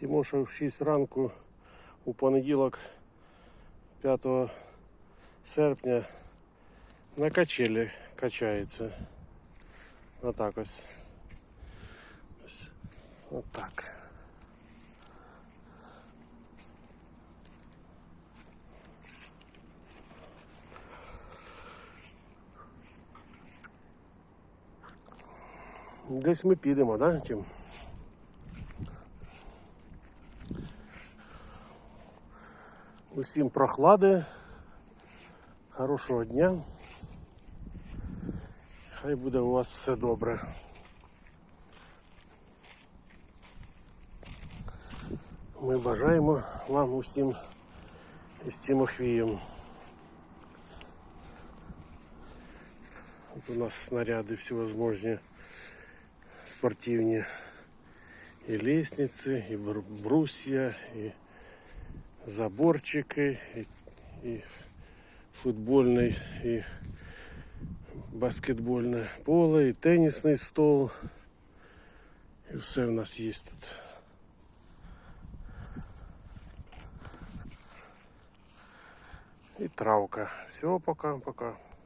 Тимоша в 6 ранку у понеділок 5 серпня на качелі качається. Отак ось. Ось. Отак. Десь ми підемо, да, Тим? Усім прохлади, хорошого дня. Хай буде у вас все добре. Ми бажаємо вам усім із Тимофієм. От у нас снаряди всевозможні спортивні. І лестниці, і бру- брусья, і заборчики, і, і футбольний, і баскетбольне поле, і тенісний стол. І все в нас є тут. І травка. Все, пока, пока.